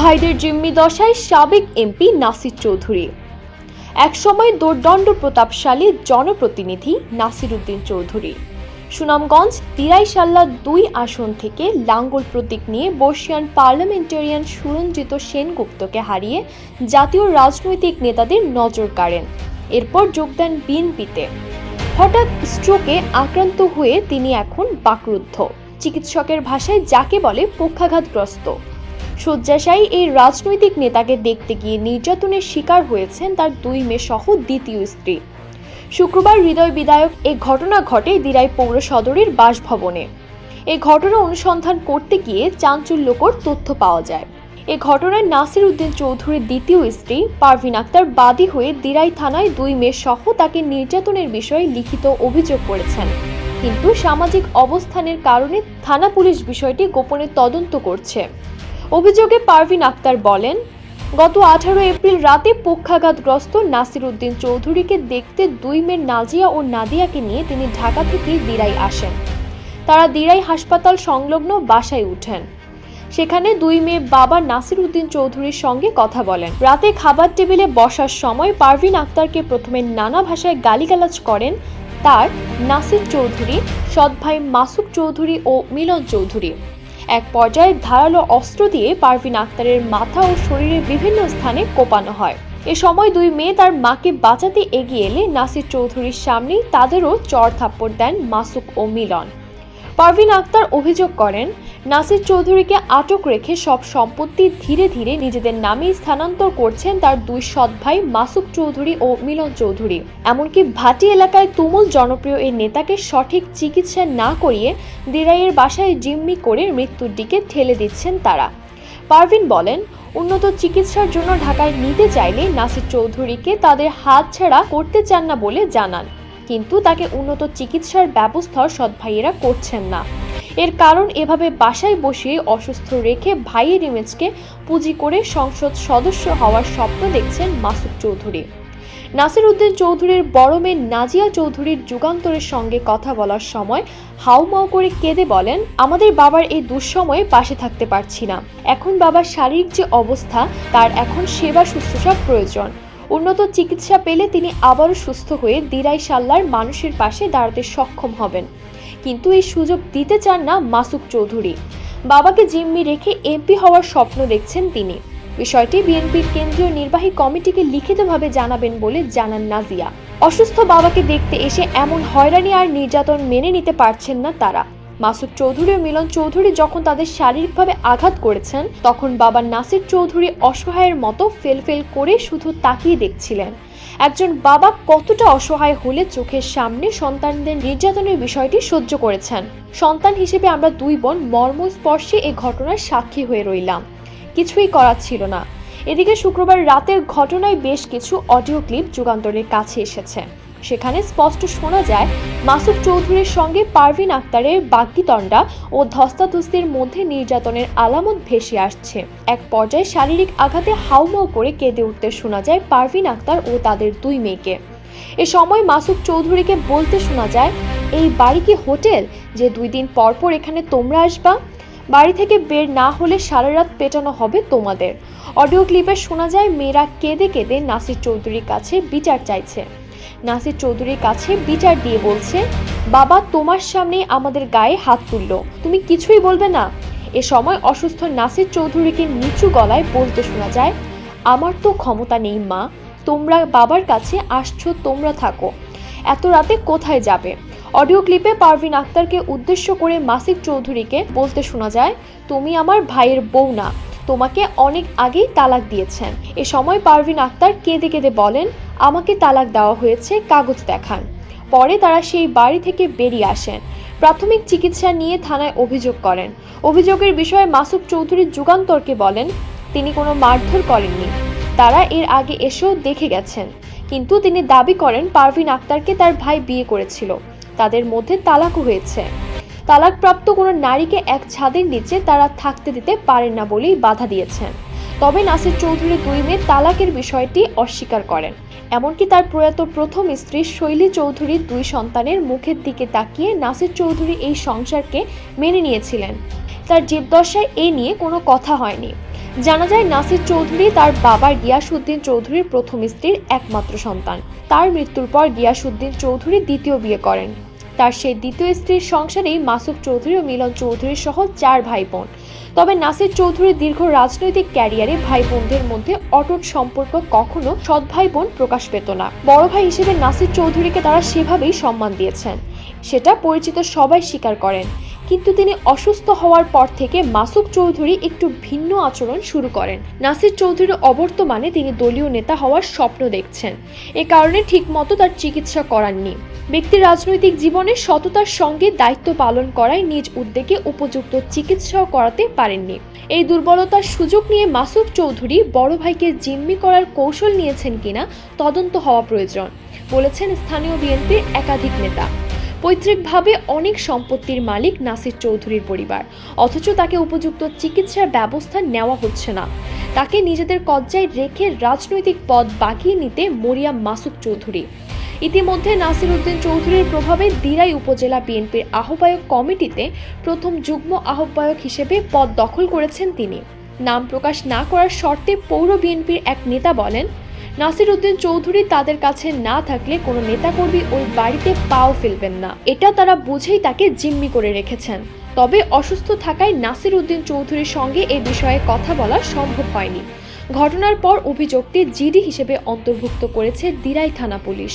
ভাইদের জিম্মি দশায় সাবেক এমপি নাসির চৌধুরী। একসময় দোর্দণ্ড প্রতাপশালী জনপ্রতিনিধি নাসির উদ্দিন চৌধুরী। সুনামগঞ্জ দিরাইশাল্লা দুই আসন থেকে লাঙ্গল প্রতীক নিয়ে বর্ষিয়ান পার্লামেন্টারিয়ান সুরঞ্জিত সেনগুপ্তকে হারিয়ে জাতীয় রাজনৈতিক নেতাদের নজর কাড়েন। এরপর যোগ দেন বিএনপিতে। হঠাৎ স্ট্রোকে আক্রান্ত হয়ে তিনি এখন বাকরুদ্ধ। চিকিৎসকের ভাষায় যাকে বলে পক্ষাঘাতগ্রস্ত। শয্যাশায়ী এই রাজনৈতিক নেতাকে দেখতে গিয়ে নির্যাতনের শিকার হয়েছেন তার দুই মেয়ে সহ দ্বিতীয় স্ত্রী। শুক্রবার হৃদয় বিধায়ক এই ঘটনা ঘটে দিরাই পৌর সদরের বাসভবনে। এই ঘটনা অনুসন্ধান করতে গিয়ে চাঞ্চল্যকর তথ্য পাওয়া যায়। এ ঘটনায় নাসির উদ্দিন চৌধুরীর দ্বিতীয় স্ত্রী পারভিন আক্তার বাদী হয়ে দিরাই থানায় দুই মেয়ে সহ তাকে নির্যাতনের বিষয়ে লিখিত অভিযোগ করেছেন। কিন্তু সামাজিক অবস্থানের কারণে থানা পুলিশ বিষয়টি গোপনে তদন্ত করছে। অভিযোগে পারভিন আক্তার বলেন, গত আঠারো এপ্রিল রাতে পক্ষাঘাতগ্রস্ত নাসির উদ্দিন চৌধুরীকে দেখতে দুই মেয়ের নাজিয়া ও নাদিয়াকে নিয়ে তিনি ঢাকা থেকে দিরাই আসেন। তারা দিরাই হাসপাতাল সংলগ্ন বাসায় উঠেন। সেখানে দুই মেয়ে বাবা নাসির উদ্দিন চৌধুরীর সঙ্গে কথা বলেন। রাতে খাবার টেবিলে বসার সময় পারভিন আক্তারকে প্রথমে নানা ভাষায় গালিগালাজ করেন তার নাসির চৌধুরী, সৎ ভাই মাসুক চৌধুরী ও মিলন চৌধুরী। এক পর্যায়ে ধারালো অস্ত্র দিয়ে পারভিন আক্তারের মাথা ও শরীরের বিভিন্ন স্থানে কোপানো হয়। এ সময় দুই মেয়ে তার মাকে বাঁচাতে এগিয়ে এলে নাসির চৌধুরীর সামনেই তাদেরও চড় থাপ্পড় দেন মাসুক ও মিলন। পারভিন আক্তার অভিযোগ করেন, নাসির চৌধুরীকে আটক রেখে সব সম্পত্তি ধীরে ধীরে নিজেদের নামে স্থানান্তর করছেন তার দুই সৎ ভাই মাসুক চৌধুরী ও মিলন চৌধুরী। এমনকি ভাটি এলাকায় তুমুল জনপ্রিয় এই নেতাকে সঠিক চিকিৎসা না করিয়ে দিরাইয়ের বাসায় জিম্মি করে মৃত্যুর দিকে ঠেলে দিচ্ছেন তারা। পারভিন বলেন, উন্নত চিকিৎসার জন্য ঢাকায় নিতে চাইলে নাসির চৌধুরীকে তাদের হাত ছাড়া করতে চান না বলে জানান। কিন্তু তাকে উন্নত চিকিৎসার ব্যবস্থা সৎ ভাইয়েরা করছেন না। এর কারণ এভাবে বাসায় বসিয়ে অসুস্থ রেখে ভাইয়ের ইমেজকে পুঁজি করে সংসদ সদস্য হওয়ার স্বপ্ন দেখছেন মাসুদ চৌধুরী। নাসির উদ্দিন চৌধুরীর বড় মেয়ে নাজিয়া চৌধুরীর যুগান্তরের সঙ্গে কথা বলার সময় হাউমাউ করে কেঁদে বলেন, আমাদের বাবার এই দুঃসময়ে পাশে থাকতে পারছি না। এখন বাবার শারীরিক যে অবস্থা, তার এখন সেবা শুশ্রূষা প্রয়োজন। উন্নত চিকিৎসা পেলে তিনি আবারও সুস্থ হয়ে দিরাই সাল্লার মানুষের পাশে দাঁড়াতে সক্ষম হবেন। কিন্তু এই সুযোগ দিতে চান না মাসুক চৌধুরী। বাবাকে জিম্মি রেখে এমপি হওয়ার স্বপ্ন দেখছেন তিনি। বিষয়টি বিএনপির কেন্দ্রীয় নির্বাহী কমিটিকে লিখিতভাবে জানাবেন বলে জানান নাজিয়া। অসুস্থ বাবাকে দেখতে এসে এমন হয়রানি আর নির্যাতন মেনে নিতে পারছেন না তারা। মাসুদ চৌধুরী ও মিলন চৌধুরী যখন তাদের শারীরিকভাবে আঘাত করেছেন, তখন বাবা নাসির চৌধুরী অসহায়ের মতো ফেলফেল করে শুধু তাকিয়ে দেখছিলেন। একজন বাবা কতটা অসহায় হলে চোখের সামনে সন্তানদের নির্যাতনের বিষয়টি সহ্য করেছেন। সন্তান হিসেবে আমরা দুই বোন মর্মস্পর্শে এ ঘটনার সাক্ষী হয়ে রইলাম। কিছুই করার ছিল না। এদিকে শুক্রবার রাতের ঘটনায় বেশ কিছু অডিও ক্লিপ যুগান্তরের কাছে এসেছে। সেখানে স্পষ্ট শোনা যায়, মাসুদ চৌধুরীর সঙ্গে পারভিন আক্তারের বাগ্যিতণ্ডা ও ধস্তাধস্তির মধ্যে নির্যাতনের আলামত ভেসে আসছে। এক পর্যায়ে শারীরিক আঘাতে হাউমাউ করে কেঁদে উঠতে শোনা যায় পারভিন আক্তার ও তাদের দুই মেয়েকে। এ সময় মাসুদ চৌধুরীকে বলতে শোনা যায়, এই বাড়ি কি হোটেল? যে দুই দিন পর পর এখানে তোমরা আসবা? বাড়ি থেকে বের না হলে সারা রাত পেটানো হবে তোমাদের। অডিও ক্লিপে শোনা যায়, মেয়েরা কেঁদে কেঁদে নাসির চৌধুরীর কাছে বিচার চাইছে। নাসির চৌধুরীর কাছে বিচার দিয়ে বলছে, বাবা, তোমার সামনে আমাদের গায়ে হাত তুললো। তুমি কিছুই বলবে না। এ সময় অসুস্থ নাসির চৌধুরীকে নিচু গলায় বলতে শোনা যায়, আমার তো ক্ষমতা নেই, মা। তোমরা বাবার কাছে আসছো, তোমরা থাকো। এত রাতে কোথায় যাবে? অডিও ক্লিপে পারভিন আক্তারকে উদ্দেশ্য করে মাসিক চৌধুরীকে বলতে শোনা যায়, তুমি আমার ভাইয়ের বউ না। তোমাকে অনেক আগেই তালাক দিয়েছেন। এ সময় পারভিন আক্তার কেঁদে কেঁদে বলেন, আমাকে তালাক দেওয়া হয়েছে, কাগজ দেখান। পরে তারা সেই বাড়ি থেকে বেরিয়ে আসেন। প্রাথমিক চিকিৎসা নিয়ে থানায় অভিযোগ করেন। অভিযোগের বিষয়ে মাসুক চৌধুরী যুগান্তরকে বলেন, তিনি কোনো মারধর করেননি। তারা এর আগে এসেও দেখে গেছেন। কিন্তু তিনি দাবি করেন, পারভিন আক্তারকে তার ভাই বিয়ে করেছিল। তাদের মধ্যে তালাকও হয়েছে। তালাকপ্রাপ্ত কোনো নারীকে এক ছাদের নিচে তারা থাকতে দিতে পারেন না বলেই বাধা দিয়েছেন। তবে নাসির চৌধুরী দুই মেয়ে তালাকের বিষয়টি অস্বীকার করেন। এমনকি তার প্রয়াত প্রথম স্ত্রী শৈলী চৌধুরীর দুই সন্তানের মুখের দিকে তাকিয়ে নাসির চৌধুরী এই সংসারকে মেনে নিয়েছিলেন। তার জীবদশায় এ নিয়ে কোনো কথা হয়নি। জানা যায়, নাসির চৌধুরী তার বাবার গিয়াসুদ্দিন চৌধুরীর প্রথম স্ত্রীর একমাত্র সন্তান। তার মৃত্যুর পর গিয়াসুদ্দিন চৌধুরী দ্বিতীয় বিয়ে করেন। তার সেই দ্বিতীয় স্ত্রীর সংসারেই মাসুক চৌধুরী ও মিলন চৌধুরী সহ চার ভাই বোন তবে নাসির চৌধুরীর দীর্ঘ রাজনৈতিক ক্যারিয়ারে ভাই বোনদের মধ্যে অটুট সম্পর্ক কখনো সৎ ভাই বোন প্রকাশ পেত না। বড় ভাই হিসেবে নাসির চৌধুরীকে তারা সেভাবেই সম্মান দিয়েছেন। সেটা পরিচিত সবাই স্বীকার করেন। কিন্তু তিনি অসুস্থ হওয়ার পর থেকে মাসুক চৌধুরী একটু ভিন্ন আচরণ শুরু করেন। নাসির চৌধুরীর অবর্তমানে তিনি দলীয় নেতা হওয়ার স্বপ্ন দেখছেন। এ কারণে ঠিকমতো তার চিকিৎসা করাননি। ব্যক্তির রাজনৈতিক জীবনে সততার সঙ্গে দায়িত্ব পালন করায় নিজ উদ্যোগে উপযুক্ত চিকিৎসাও করাতে পারেননি। এই দুর্বলতার সুযোগ নিয়ে মাসুক চৌধুরী বড় ভাইকে জিম্মি করার কৌশল নিয়েছেন কিনা তদন্ত হওয়া প্রয়োজন, বলেছেন স্থানীয় বিএনপির একাধিক নেতা। পৈতৃকভাবে অনেক সম্পত্তির মালিক নাসির চৌধুরীর পরিবার। অথচ তাকে উপযুক্ত চিকিৎসার ব্যবস্থা নেওয়া হচ্ছে না। তাকে নিজেদের কজ্জায় রেখে রাজনৈতিক পদ বাগিয়ে নিতে মরিয়াম মাসুক চৌধুরী। ইতিমধ্যে নাসির উদ্দিন চৌধুরীর প্রভাবে দিরাই উপজেলা বিএনপির আহ্বায়ক কমিটিতে প্রথম যুগ্ম আহ্বায়ক হিসেবে পদ দখল করেছেন তিনি। নাম প্রকাশ না করার শর্তে পৌর বিএনপির এক নেতা বলেন নাসির উদ্দিন চৌধুরী তাদের কাছে না থাকলে কোনো নেতাকর্মী ওই বাড়িতে পাও ফেলবেন না। এটা তারা বুঝেই তাকে জিম্মি করে রেখেছেন। তবে অসুস্থ থাকায় নাসির উদ্দিন চৌধুরীর সঙ্গে এ বিষয়ে কথা বলা সম্ভব হয়নি। ঘটনার পর অভিযোগটি জিডি হিসেবে অন্তর্ভুক্ত করেছে দিরাই থানা পুলিশ।